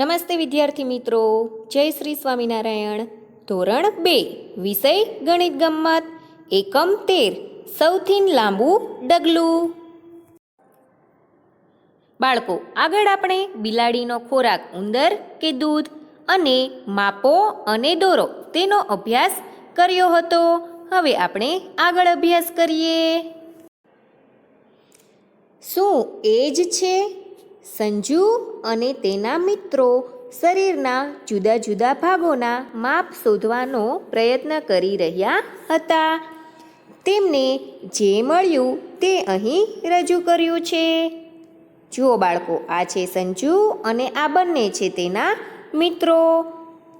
નમસ્તે વિદ્યાર્થી મિત્રો. જય શ્રી સ્વામિનારાયણ. ધોરણ બે, વિષય ગણિત ગમત એકમ તેર, સૌથી લાંબુ ડગલું. બાળકો, આગળ આપણે બિલાડીનો ખોરાક ઉંદર કે દૂધ અને માપો અને દોરો તેનો અભ્યાસ કર્યો હતો. હવે આપણે આગળ અભ્યાસ કરીએ. શું એ જ છે? સંજુ અને તેના મિત્રો શરીરના જુદા જુદા ભાગોના માપ શોધવાનો પ્રયત્ન કરી રહ્યા હતા. તેમને જે મળ્યું તે અહીં રજૂ કર્યું છે. જુઓ બાળકો, આ છે સંજુ અને આ બંને છે તેના મિત્રો.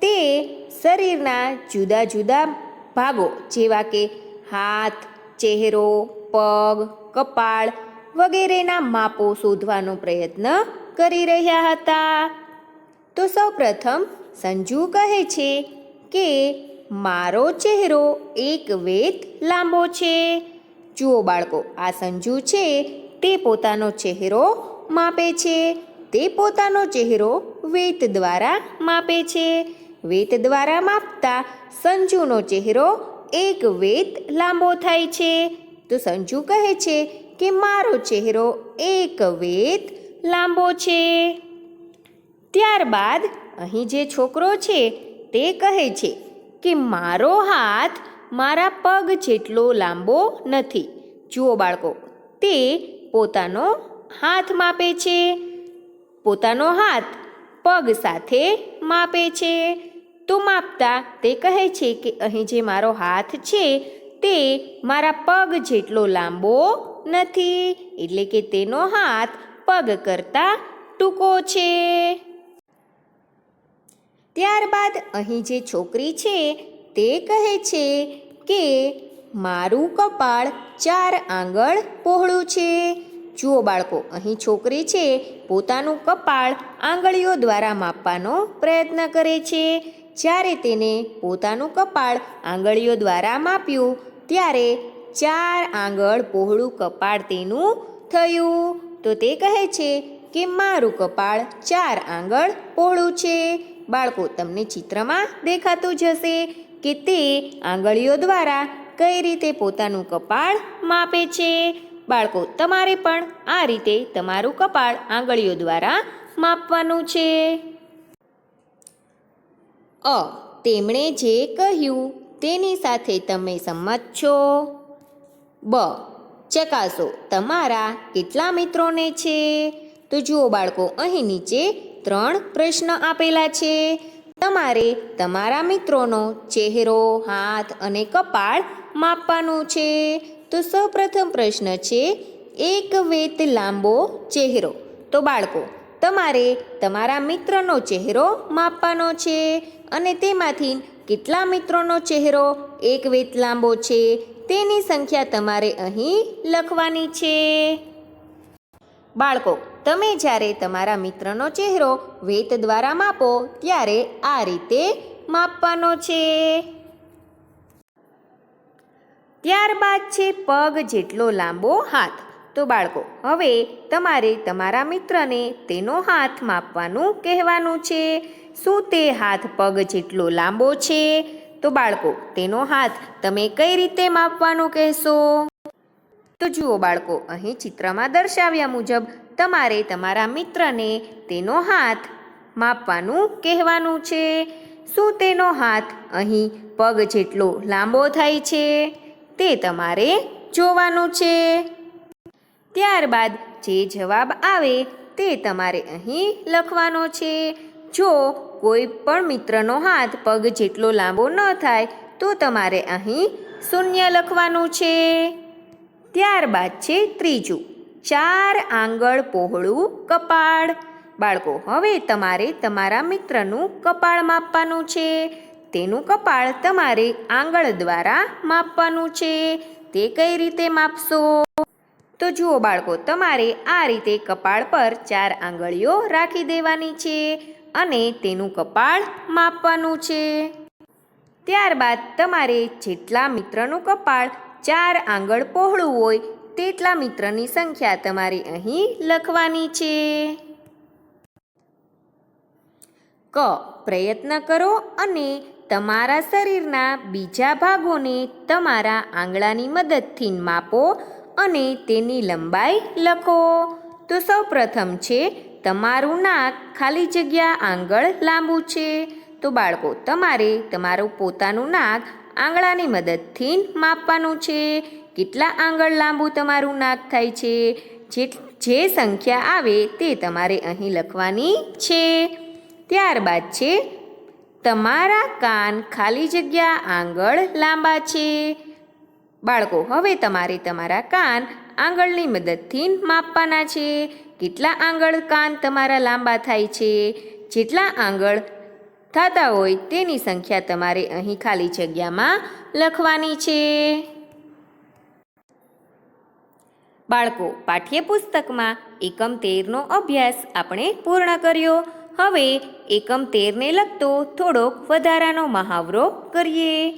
તે શરીરના જુદા જુદા ભાગો જેવા કે હાથ, ચહેરો, પગ, કપાળ વગેરેના માપો શોધવાનો પ્રયત્ન કરી રહ્યા હતા. તો સૌપ્રથમ સંજુ કહે છે કે, મારો ચહેરો એક વેત લાંબો છે. જુઓ બાળકો, આ સંજુ છે, તે પોતાનો ચહેરો માપે છે. તે પોતાનો ચહેરો વેત દ્વારા માપે છે. વેત દ્વારા માપતા સંજુનો ચહેરો એક વેત લાંબો થાય છે. તો સંજુ કહે છે કે મારો ચહેરો એક વેત લાંબો છે. ત્યારબાદ અહીં જે છોકરો છે તે કહે છે કે મારો હાથ મારા પગ જેટલો લાંબો નથી. જુઓ બાળકો, તે પોતાનો હાથ માપે છે. પોતાનો હાથ પગ સાથે માપે છે. તો માપતા તે કહે છે કે અહીં જે મારો હાથ છે તે મારા પગ જેટલો લાંબો નથી, એટલે કે તેનો હાથ પગ કરતાં ટૂંકો છે. ત્યારબાદ અહીં જે છોકરી છે તે કહે છે કે, મારું કપાળ ચાર આંગળ પહોળું છે. જુઓ બાળકો, અહીં છોકરી છે, પોતાનું કપાળ આંગળીઓ દ્વારા માપવાનો પ્રયત્ન કરે છે. જ્યારે તેને પોતાનું કપાળ આંગળીઓ દ્વારા માપ્યું ત્યારે ચાર આંગળ પહોળું કપાળ તેનું થયું. તો તે કહે છે કે મારું કપાળ ચાર આંગળ પહોળું છે. બાળકો, તમને ચિત્રમાં દેખાતું જ હશે કે તે આંગળીઓ દ્વારા કઈ રીતે પોતાનું કપાળ માપે છે. બાળકો, તમારે પણ આ રીતે તમારું કપાળ આંગળીઓ દ્વારા માપવાનું છે. અ, તેમણે જે કહ્યું તેની સાથે તમે સંમત છો. બ. ચકાસો, તમારા કેટલા મિત્રોને છે? તો જુઓ બાળકો, અહીં નીચે ત્રણ પ્રશ્ન આપેલા છે. તમારે તમારા મિત્રોનો ચહેરો, હાથ અને કપાળ માપવાનું છે. તો સૌપ્રથમ પ્રશ્ન છે, એક વેત લાંબો ચહેરો. તો બાળકો, તમારે તમારા મિત્રનો ચહેરો માપવાનો છે અને તેમાંથી કેટલા મિત્રોનો ચહેરો એક વેત લાંબો છે તેની સંખ્યા તમારે અહીં લખવાની છે. બાળકો, તમે જ્યારે તમારા મિત્રનો ચહેરો વેત દ્વારા માપો, ત્યારે આ રીતે માપવાનો છે. ત્યારબાદ છે પગ જેટલો લાંબો હાથ. તો બાળકો, હવે તમારે તમારા મિત્રને તેનો હાથ માપવાનું કહેવાનું છે. શું તે હાથ પગ જેટલો લાંબો છે? તો બાળકો, તેનો હાથ તમે કઈ રીતે માપવાનું કહેશો? તો જુઓ બાળકો, અહીં ચિત્રમાં દર્શાવ્યા મુજબ તમારે તમારા મિત્રને તેનો હાથ માપવાનું કહેવાનું છે. શું તેનો હાથ અહીં પગ જેટલો લાંબો થાય છે? તે તમારે જોવાનું છે. ત્યારબાદ જે જવાબ આવે તે તમારે અહીં લખવાનો છે. જો કોઈ પણ મિત્રનો હાથ પગ જેટલો લાંબો ન થાય, તો તમારે અહીં શૂન્ય લખવાનું છે. ત્યારબાદ છે ત્રીજું. ચાર આંગળ પહોળું કપાળ. બાળકો, હવે તમારે તમારા મિત્રનું કપાળ માપવાનું છે. તેનું કપાળ તમારે આંગળ દ્વારા માપવાનું છે. તે કઈ રીતે માપશો? તો જુઓ બાળકો, તમારે આ રીતે કપાળ પર ચાર આંગળીઓ રાખી દેવાની છે. અને તેનું કપાળ માપવાનું છે. ત્યારબાદ તમારે જેટલા મિત્રનું કપાળ ચાર આંગળ પહોળું હોય, તેટલા મિત્રની સંખ્યા તમારે અહીં લખવાની છે. ક. પ્રયત્ન કરો અને તમારા શરીરના બીજા ભાગોને તમારા આંગળાની મદદથી માપો અને તેની લંબાઈ લખો. તો સૌ પ્રથમ છે તમારું નાક ખાલી જગ્યા આંગળ લાંબુ છે. તો બાળકો, તમારે તમારું પોતાનું નાક આંગળાની મદદથી માપવાનું છે. કેટલા આંગળ લાંબુ તમારું નાક થાય છે? જે જે સંખ્યા આવે તે તમારે અહીં લખવાની છે. ત્યારબાદ છે, તમારા કાન ખાલી જગ્યા આંગળ લાંબા છે. બાળકો, હવે તમારે તમારા કાન આંગળની મદદથી માપવાના છે. કેટલા આંગળ કાન તમારા લાંબા થાય છે? જેટલા આંગળ થતા હોય તેની સંખ્યા તમારે અહીં ખાલી જગ્યામાં લખવાની છે. બાળકો, પાઠ્યપુસ્તકમાં એકમ તેરનો અભ્યાસ આપણે પૂર્ણ કર્યો. હવે એકમ તેરને લગતો થોડોક વધારાનો મહાવરો કરીએ.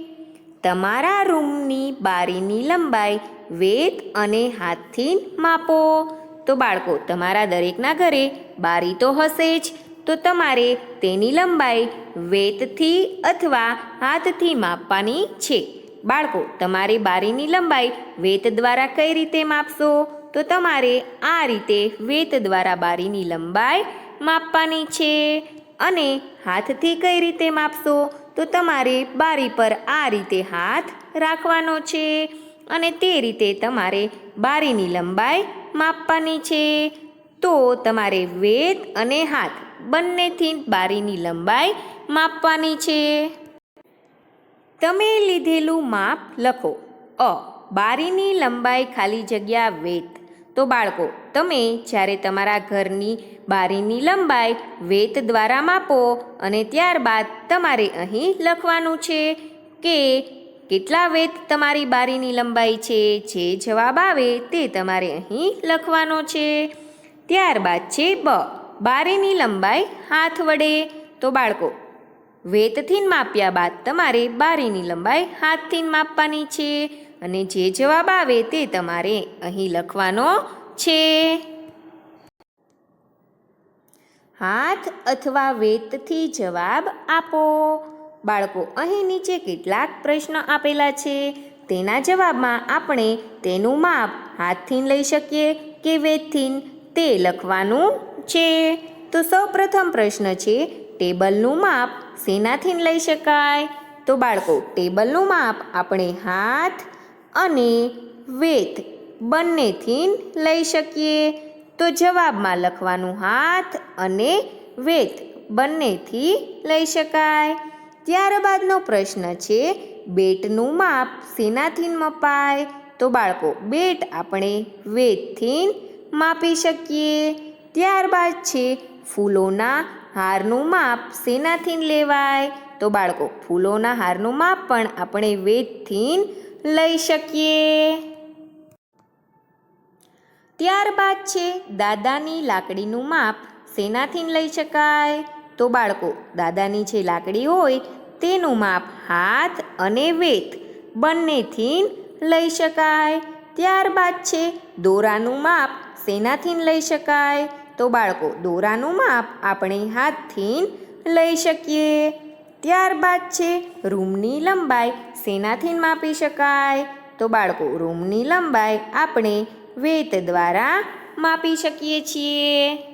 તમારા રૂમની બારીની લંબાઈ, વેત અને હાથથી માપો. તો બાળકો, તમારા દરેકના ઘરે બારી તો હશે જ. તો તમારે તેની લંબાઈ વેતથી અથવા હાથથી માપવાની છે. બાળકો, તમારે બારીની લંબાઈ વેત દ્વારા કઈ રીતે માપશો? તો તમારે આ રીતે વેત દ્વારા બારીની લંબાઈ માપવાની છે. અને હાથથી કઈ રીતે માપશો? તો તમારે બારી પર આ રીતે હાથ રાખવાનો છે. અને તે રીતે તમારે બારીની લંબાઈ માપવાની છે. તો તમારે વેત અને હાથ બંનેથી બારીની લંબાઈ માપવાની છે. તમે લીધેલું માપ લખો. અ, બારીની લંબાઈ ખાલી જગ્યા વેત તો બાળકો, તમે જ્યારે તમારા ઘરની બારીની લંબાઈ વેત દ્વારા માપો અને ત્યારબાદ તમારે અહીં લખવાનું છે કે કેટલા વેત તમારી બારીની લંબાઈ છે? જે જવાબ આવે તે તમારે અહીં લખવાનો છે. ત્યારબાદ છે બ. બારીની લંબાઈ હાથ વડે. તો બાળકો વેતથી માપ્યા બાદ તમારે બારીની લંબાઈ હાથથી માપવાની છે. અને જે જવાબ આવે તે તમારે અહીં લખવાનો છે. હાથ અથવા વેતથી જવાબ આપો. બાળકો અહીં નીચે કેટલાક પ્રશ્ન આપેલા છે. તેના જવાબમાં આપણે તેનું માપ હાથથી લઈ શકીએ કે વેતથી તે લખવાનું છે. તો સૌ પ્રથમ પ્રશ્ન છે, ટેબલનું માપ શેનાથી લઈ શકાય? તો બાળકો, ટેબલનું માપ આપણે હાથ અને વેત બંનેથી લઈ શકીએ. તો જવાબમાં લખવાનું હાથ અને વેત બંનેથી લઈ શકાય. ત્યારબાદનો પ્રશ્ન છે, બેટનું માપ શેનાથી મપાય? તો બાળકો, બેટ આપણે વેદથી માપી શકીએ. ત્યારબાદ છે, ફૂલોના હારનું માપ શેનાથી લેવાય? તો બાળકો, ફૂલોના હારનું માપ પણ આપણે વેદથી લઈ શકીએ. ત્યારબાદ છે, દાદાની લાકડીનું માપ શેનાથી લઈ શકાય? તો બાળકો, દાદાની જે લાકડી હોય તેનું માપ હાથ અને વેત બંનેથી લઈ શકાય. ત્યારબાદ છે, દોરાનું માપ શેનાથી લઈ શકાય. તો બાળકો, દોરાનું માપ આપણે હાથથી લઈ શકીએ. ત્યારબાદ છે, રૂમની લંબાઈ શેનાથી માપી શકાય. તો બાળકો, રૂમની લંબાઈ આપણે વેત દ્વારા માપી શકીએ છીએ.